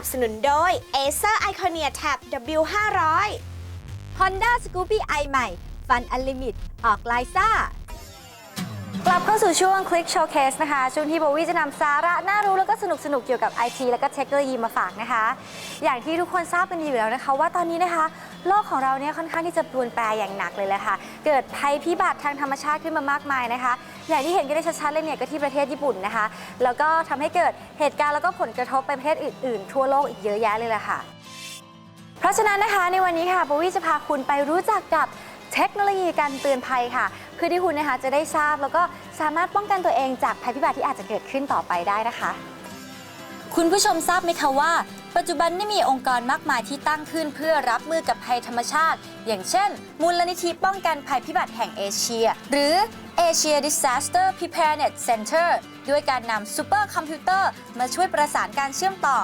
สนับสนุนโดย Acer Iconia Tab W500 Honda Scoopy i ใหม่ Fun Unlimit ออกลายซ่า กลับเข้าสู่ช่วง Click Showcase นะคะ ช่วงที่โบวี่จะนำสาระน่ารู้แล้วก็สนุกสนุกเกี่ยวกับ IT แล้วก็เทคโนโลยีมาฝากนะคะ อย่างที่ทุกคนทราบกันดีอยู่แล้วนะคะ ว่าตอนนี้นะคะ โลกของเราเนี่ยค่อนข้างที่จะปรวนแปรอย่างหนักเลยแหละค่ะ เกิดภัยพิบัติทางธรรมชาติขึ้นมามากมายนะคะ อย่างที่เห็นกันได้ชัดๆเลยเนี่ยก็ที่ประเทศญี่ปุ่นนะคะ แล้วก็ทำให้เกิดเหตุการณ์แล้วก็ผลกระทบไปประเทศอื่น ๆ ทั่วโลกอีกเยอะแยะเลยแหละค่ะ เพราะฉะนั้นนะคะในวันนี้ค่ะโบวี่จะพาคุณไปรู้จักกับเทคโนโลยีการเตือนภัยค่ะ พื่อที่คุณนะคะจะได้ทราบแล้วก็สามารถป้องกันตัวเองจากภัยพิบัติที่อาจจะเกิดขึ้นต่อไปได้นะคะ คุณผู้ชมทราบไหมคะว่า ปัจจุบันนี่มีองค์กรมากมายที่ตั้งขึ้น เพื่อรับมือกับภัยธรรมชาติ อย่างเช่น มูลนิธิป้องกันภัยพิบัติแห่งเอเชีย หรือ Asia Disaster Preparedness Center ด้วยการนำซูเปอร์คอมพิวเตอร์มาช่วยประสานการเชื่อมต่อ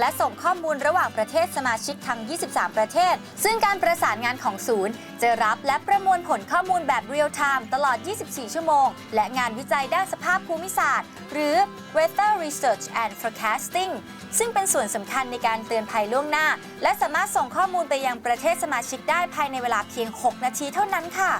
และส่งข้อมูลระหว่างประเทศสมาชิกทั้ง 23 ประเทศ ซึ่งการประสานงานของศูนย์ จะรับและประมวลผลข้อมูลแบบเรียลไทม์ตลอด 24 ชั่วโมง และงานวิจัยด้านสภาพภูมิศาสตร์ หรือ Weather Research and Forecasting ซึ่งเป็นส่วนสำคัญในการเตือนภัยล่วงหน้า และสามารถส่งข้อมูลไปยังประเทศสมาชิกได้ภายในเวลาเพียง 6 นาทีเท่านั้นค่ะ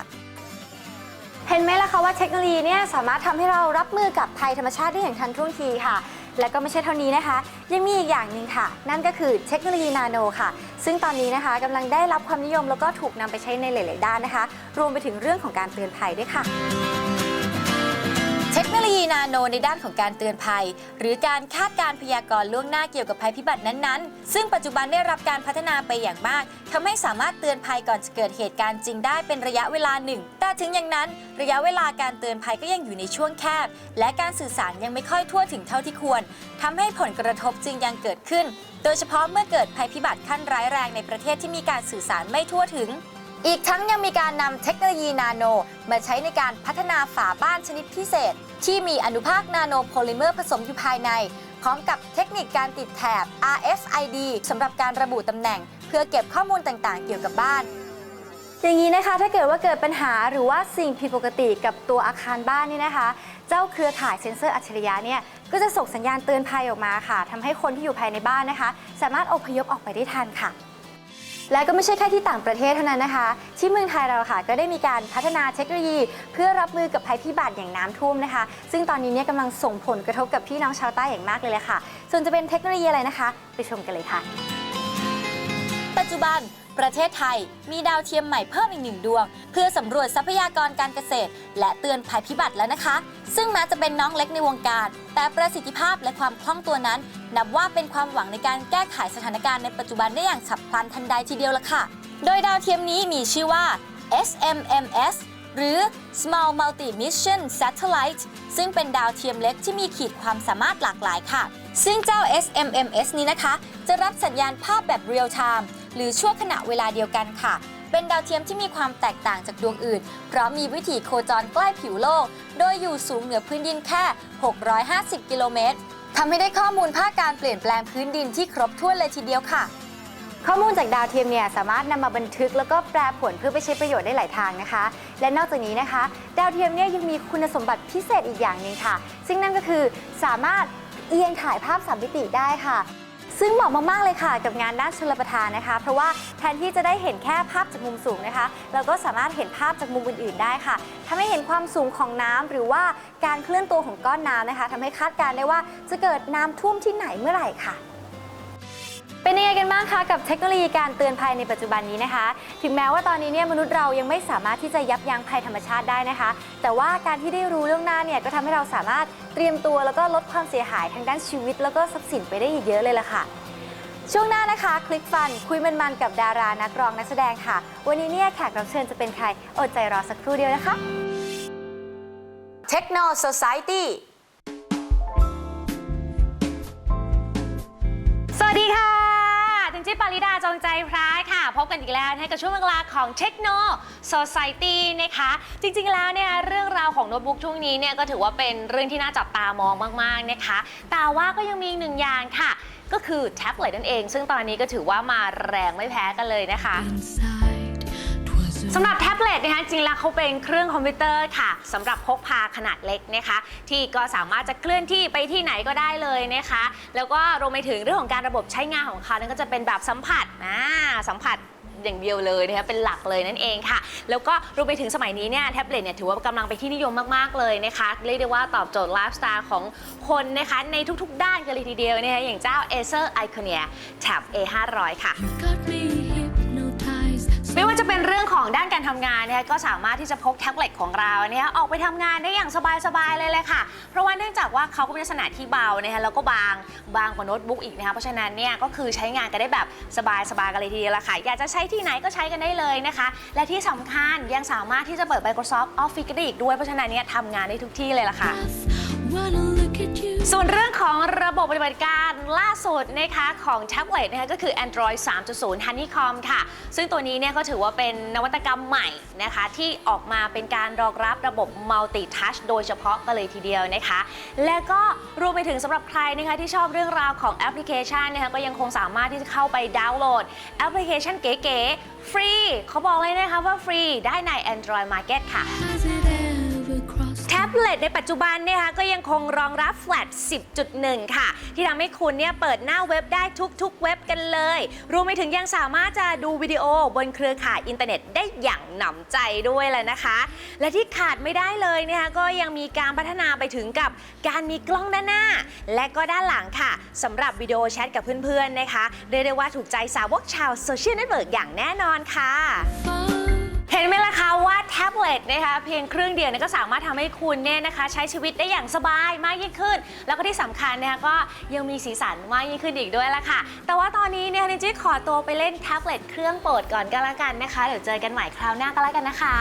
เห็นไหมล่ะคะว่าเทคโนโลยีเนี่ยสามารถทำให้เรารับมือกับภัยธรรมชาติได้อย่างทันท่วงทีค่ะ และก็ไม่ใช่เท่านี้นะคะ ยังมีอีกอย่างหนึ่งค่ะ นั่นก็คือเทคโนโลยีนาโนค่ะ ซึ่งตอนนี้นะคะกำลังได้รับความนิยมแล้วก็ถูกนำไปใช้ในหลาย ๆ ด้านนะคะ รวมไปถึงเรื่องของการเตือนภัยด้วยค่ะ โนโลยีนาโนในด้านของการเตือนภัย หรือการคาดการพยากรณ์ล่วงหน้าเกี่ยวกับภัยพิบัตินั้นๆ ซึ่งปัจจุบันได้รับการพัฒนาไปอย่างมากทำให้สามารถเตือนภัยก่อนจะเกิดเหตุการณ์จริงได้เป็นระยะเวลาหนึ่ง แต่ถึงอย่างนั้น ระยะเวลาการเตือนภัยก็ยังอยู่ในช่วงแคบ และการสื่อสารยังไม่ค่อยทั่วถึงเท่าที่ควรทำให้ผลกระทบจึงยังเกิดขึ้น โดยเฉพาะเมื่อเกิดภัยพิบัติขั้นร้ายแรงในประเทศที่มีการสื่อสารไม่ทั่วถึงอีกทั้งยังมีการนำเทคโนโลยีนาโน มาใช้ในการพัฒนาฝาบ้านชนิดพิเศษ ที่มีอนุภาคนาโนโพลิเมอร์ผสมอยู่ภายใน พร้อมกับเทคนิคการติดแถบ RFID สำหรับการระบุตำแหน่ง เพื่อเก็บข้อมูลต่างๆ เกี่ยวกับบ้าน อย่างนี้นะคะถ้าเกิดว่าเกิดปัญหาหรือว่าสิ่งผิดปกติกับตัวอาคารบ้านนี่นะคะ เจ้าเครือข่ายเซ็นเซอร์อัจฉริยะเนี่ยก็จะส่งสัญญาณเตือนภัยออกมาค่ะทำให้คนที่อยู่ภายในบ้านนะคะ สามารถอพยพออกไปได้ทันค่ะ และก็ไม่ใช่แค่ที่ต่างประเทศเท่านั้นนะคะ ที่เมืองไทยเราค่ะ ก็ได้มีการพัฒนาเทคโนโลยี เพื่อรับมือกับภัยพิบัติอย่างน้ำท่วมนะคะ ซึ่งตอนนี้เนี่ยกำลังส่งผลกระทบกับพี่น้องชาวใต้อย่างมากเลยแหละค่ะ ส่วนจะเป็นเทคโนโลยีอะไรนะคะ ไปชมกันเลยค่ะ ปัจจุบัน ประเทศไทยมีดาวเทียมใหม่เพิ่มอีกหนึ่งดวง เพื่อสำรวจทรัพยากรการเกษตร และเตือนภัยพิบัติแล้วนะคะ ซึ่งแม้จะเป็นน้องเล็กในวงการ แต่ประสิทธิภาพและความคล่องตัวนั้น นับว่าเป็นความหวังในการแก้ไขสถานการณ์ในปัจจุบันได้อย่างฉับพลันทันใดทีเดียวละค่ะ โดยดาวเทียมนี้มีชื่อว่า SMMS หรือ Small Multi Mission Satellite ซึ่งเป็นดาวเทียมเล็กที่มีขีดความสามารถหลากหลายค่ะ ซึ่งเจ้า SMMS นี้นะคะ จะรับสัญญาณภาพแบบ Real Time หรือชั่วขณะเวลาเดียวกันค่ะ เป็นดาวเทียมที่มีความแตกต่างจากดวงอื่น เพราะมีวิถีโคจรใกล้ผิวโลก โดยอยู่สูงเหนือพื้นดินแค่ 650 กิโลเมตรทำให้ได้ข้อมูลภาคการเปลี่ยนแปลงพื้นดินที่ครบถ้วนเลยทีเดียวค่ะข้อมูลจากดาวเทียมเนี่ยสามารถนำมาบันทึกแล้วก็แปลผลเพื่อไปใช้ประโยชน์ได้หลายทางนะคะ และนอกจากนี้นะคะ ดาวเทียมเนี่ยยังมีคุณสมบัติพิเศษอีกอย่างหนึ่งค่ะ ซึ่งนั่นก็คือสามารถเอียงถ่ายภาพสามมิติได้ค่ะ ซึ่งเหมาะมากๆเลยค่ะ กับงานด้านชลประทานนะคะ เพราะว่าแทนที่จะได้เห็นแค่ภาพจากมุมสูงนะคะ เราก็สามารถเห็นภาพจากมุมอื่นๆได้ค่ะทำให้เห็นความสูงของน้ำหรือว่าการเคลื่อนตัวของก้อนน้ำนะคะทำให้คาดการณ์ได้ว่าจะเกิดน้ำท่วมที่ไหนเมื่อไหร่ค่ะางคะกับเทคโนโลยีการเตือนภัยในปัจจุบันนี้นะคะ ถึงแม้ว่าตอนนี้เนี่ยมนุษย์เรายังไม่สามารถที่จะยับยั้งภัยธรรมชาติได้นะคะ แต่ว่าการที่ได้รู้เรื่องหน้าเนี่ยก็ทำให้เราสามารถเตรียมตัวแล้วก็ลดความเสียหายทางด้านชีวิต แล้วก็ทรัพย์สินไปได้อีกเยอะเลยล่ะค่ะช่วงหน้านะคะ คลิกฟันคุยมันๆกับดารานักร้องนักแสดงค่ะ วันนี้เนี่ยแขกรับเชิญจะเป็นใครอดใจรอสักครู่เดียวนะคะ Techno Society สิปาริดาจงใจพระค่ะ พบกันอีกแล้วนะคะกับช่วงเวลาของ Techno Society นะคะ จริงๆแล้วเนี่ยเรื่องราวของโน้ตบุ๊กช่วงนี้เนี่ยก็ถือว่าเป็นเรื่องที่น่าจับตามองมากๆนะคะ แต่ว่าก็ยังมีหนึ่งอย่างค่ะ ก็คือแท็บเล็ตนั่นเอง ซึ่งตอนนี้ก็ถือว่ามาแรงไม่แพ้กันเลยนะคะ สำหรับแท็บเล็ตนะคะจริงๆแล้วเขาเป็นเครื่องคอมพิวเตอร์ค่ะสำหรับพกพาขนาดเล็กนะคะ ที่ก็สามารถจะเคลื่อนที่ไปที่ไหนก็ได้เลยนะคะ แล้วก็รวมไปถึงเรื่องของการระบบใช้งานของเขานั่นก็จะเป็นแบบสัมผัสอ่าสัมผัสอย่างเดียวเลยนะคะเป็นหลักเลยนั่นเองค่ะ แล้วก็รวมไปถึงสมัยนี้เนี่ยแท็บเล็ตเนี่ยถือว่ากำลังไปนที่นิยมมากๆเลยนะคะเรียกได้ว่าตอบโจทย์ไลฟ์สไตล์ของคนนะคะในทุกๆ ด้านกันเลยทีเดียวนะคะอย่างเจ้า Acer Iconia Tab A500 ค่ะ จะเป็นเรื่องของด้านการทำงานเนี่ยก็สามารถที่จะพกแท็บเล็ตของเราเนี่ยออกไปทำงานได้อย่างสบายๆเลยเลยค่ะ เพราะว่าเนื่องจากว่าเขาก็มีลักษณะที่เบานะคะแล้วก็บางบางกว่าโน้ตบุ๊กอีกนะคะเพราะฉะนั้นเนี่ยก็คือใช้งานกันได้แบบสบายๆกันเลยทีเดียวละค่ะ อยากจะใช้ที่ไหนก็ใช้กันได้เลยนะคะ และที่สำคัญยังสามารถที่จะเปิด Microsoft Office ก็ได้อีกด้วยเพราะฉะนั้นเนี่ยทำงานได้ทุกที่เลยละค่ะ Wanna. ส่วนเรื่องของระบบปฏิบัติการล่าสุดนะคะของแท็บเล็ตนะคะก็คือ Android 3.0 Honeycomb ค่ะ ซึ่งตัวนี้เนี่ยก็ถือว่าเป็นนวัตกรรมใหม่นะคะที่ออกมาเป็นการรองรับระบบ Multi Touch โดยเฉพาะกันเลยทีเดียวนะคะ และก็รวมไปถึงสำหรับใครนะคะที่ชอบเรื่องราวของแอปพลิเคชันนะคะก็ยังคงสามารถที่จะเข้าไปดาวน์โหลดแอปพลิเคชันเก๋ๆฟรีเขาบอกเลยนะคะว่าฟรีได้ใน Android Market ค่ะ บเล็ตในปัจจุบันเนี่ยค่ะก็ยังคงรองรับ Flat 10.1 ค่ะ ที่ทำให้คุณเนี่ยเปิดหน้าเว็บได้ทุกๆ เว็บกันเลย รวมไปถึงยังสามารถจะดูวิดีโอบนเครือข่ายอินเทอร์เน็ตได้อย่างหนำใจด้วยเลยนะคะ และที่ขาดไม่ได้เลยนะคะก็ยังมีการพัฒนาไปถึงกับการมีกล้องด้านหน้า และก็ด้านหลังค่ะสำหรับวิดีโอแชทกับเพื่อนๆนะคะเรียกได้ว่าถูกใจสาวกชาวโซเชียลเน็ตเวิร์กอย่างแน่นอนค่ะ เห็นไหมล่ะคะว่าแท็บเล็ตนะคะเพียงเครื่องเดียวเนี่ยก็สามารถทำให้คุณเนี่ยนะคะใช้ชีวิตได้อย่างสบายมากยิ่งขึ้น แล้วก็ที่สำคัญนะคะก็ยังมีสีสันมากยิ่งขึ้นอีกด้วยละค่ะ แต่ว่าตอนนี้เนี่ยนิจิขอตัวไปเล่นแท็บเล็ตเครื่องโปรดก่อนก็แล้วกันนะคะ เดี๋ยวเจอกันใหม่คราวหน้าก็แล้วกันนะคะ